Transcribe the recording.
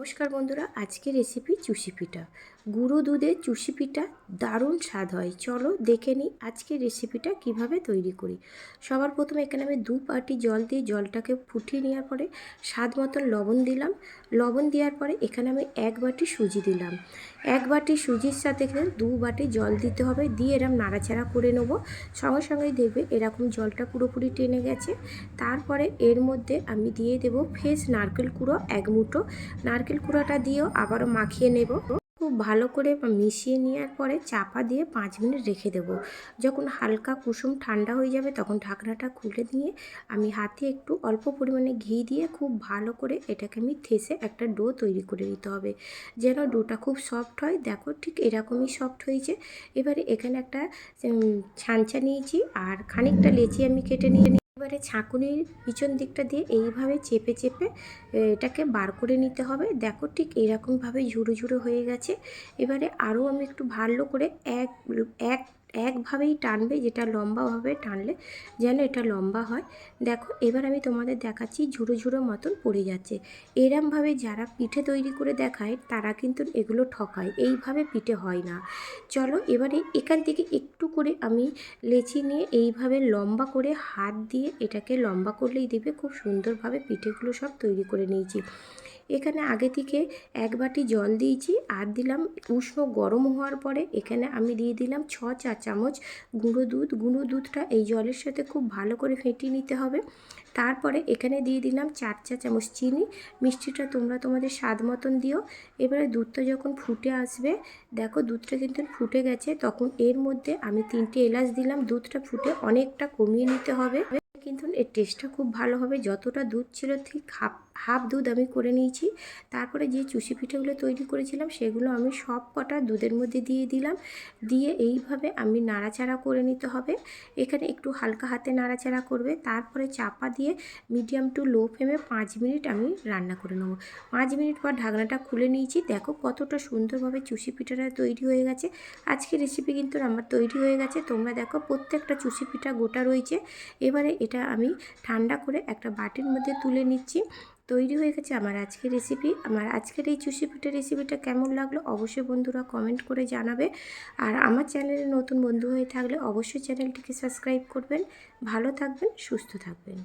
নমস্কার বন্ধুরা আজকে রেসিপি চুষি পিঠা। গুঁড়ো দুধের চুষি পিঠা দারুণ স্বাদ হয়। চলো দেখে নিই আজকের রেসিপিটা কীভাবে তৈরি করি। সবার প্রথমে এখানে আমি দু বাটি জল দিয়ে জলটাকে ফুটিয়ে নেওয়ার পরে স্বাদ মতন লবণ দিলাম। লবণ দেওয়ার পরে এখানে আমি এক বাটি সুজি দিলাম। এক বাটি সুজির সাথে এখানে দু বাটি জল দিতে হবে। দিয়ে এরকম নাড়াচাড়া করে নেব। সঙ্গে সঙ্গেই দেখবে এরকম জলটা পুরোপুরি টেনে গেছে। তারপরে এর মধ্যে আমি দিয়ে দেব ফ্রেশ নারকেল কুড়ো এক মুঠো। নারকেল কুড়োটা দিয়েও আবারও মাখিয়ে নেব। খুব ভালো করে মিশিয়ে নেওয়ার পরে চাপা দিয়ে পাঁচ মিনিট রেখে দেব। যখন হালকা কুসুম ঠান্ডা হয়ে যাবে তখন ঢাকনাটা খুলে দিয়ে আমি হাতে একটু অল্প পরিমাণে ঘি দিয়ে খুব ভালো করে এটাকে আমি থেসে একটা ডো তৈরি করে নিতে হবে। যেন ডোটা খুব সফট হয়। দেখো ঠিক এরকমই সফট হয়েছে। এবারে এখানে একটা ছাঁচা নিয়েছি আর খানিকটা লেচি আমি কেটে নিয়ে। এবারে ছাঁকুনির পিছন দিকটা দিয়ে এইভাবে চেপে চেপে এটাকে বার করে নিতে হবে। দেখো ঠিক এরকমভাবে ঝুড়ো ঝুড়ো হয়ে গেছে। এবারে আরও আমি একটু ভালো করে এক এক, একভাবেই টানবে, যেটা লম্বাভাবে টানলে যেন এটা লম্বা হয়। দেখো, এবার আমি তোমাদের দেখাচ্ছি ঝুড়ো ঝুড়ো মতন পড়ে যাচ্ছে। এরমভাবে যারা পিঠে তৈরি করে দেখায়, তারা কিন্তু এগুলো ঠকায়। এইভাবে পিঠে হয় না। চলো, এবারে এখান থেকে একটু করে আমি লেচি নিয়ে এইভাবে লম্বা করে হাত দিয়ে এটাকে লম্বা করলেই দেবে খুব সুন্দরভাবে পিঠেগুলো সব তৈরি করে নিয়েছি। এখানে আগে থেকে এক বাটি জল দিয়েছি, আর দিলাম উষ্ণ গরম হওয়ার পরে এখানে আমি দিয়ে দিলাম ছ চা চামচ গুঁড়ো দুধ। গুঁড়ো দুধটা এই জলের সাথে খুব ভালো করে ফেটিয়ে নিতে হবে। তারপরে এখানে দিয়ে দিলাম চার চা চামচ চিনি। মিষ্টিটা তোমরা তোমাদের স্বাদ মতন দিও। এবারে দুধটা যখন ফুটে আসবে, দেখো দুধটা কিন্তু ফুটে গেছে, তখন এর মধ্যে আমি তিনটে এলাচ দিলাম। দুধটা ফুটে অনেকটা কমিয়ে নিতে হবে। কিন্তু এর টেস্টটা খুব ভালো হবে। যতটা দুধ ছিল ঠিক হাফ হাফ দুধ আমি করে নিয়েছি। তারপরে যে চুষি পিঠেগুলো তৈরি করেছিলাম, সেগুলো আমি সব কটা দুধের মধ্যে দিয়ে দিলাম। দিয়ে এইভাবে আমি নাড়াচাড়া করে নিতে হবে। এখানে একটু হালকা হাতে নাড়াচাড়া করবে। তারপরে চাপা দিয়ে মিডিয়াম টু লো ফ্লেমে পাঁচ মিনিট আমি রান্না করে নেব। পাঁচ মিনিট পর ঢাকনাটা খুলে নিয়েছি। দেখো কতটা সুন্দরভাবে চুষি পিঠাটা তৈরি হয়ে গেছে। আজকে রেসিপি কিন্তু আমার তৈরি হয়ে গেছে। তোমরা দেখো প্রত্যেকটা চুষি পিঠা গোটা রয়েছে। এবারে এটা আমি ঠান্ডা করে একটা বাটির মধ্যে তুলে নিচ্ছি। তৈরি হয়ে গেছে আমার আজকের রেসিপি আমার আজকের এই চুষি পিঠে রেসিপিটা কেমন লাগল অবশ্যই বন্ধুরা কমেন্ট করে জানাবে। আর আমার চ্যানেলে নতুন বন্ধু হয়ে থাকলে অবশ্যই চ্যানেলটিকে সাবস্ক্রাইব করবেন। ভালো থাকবেন, সুস্থ থাকবেন।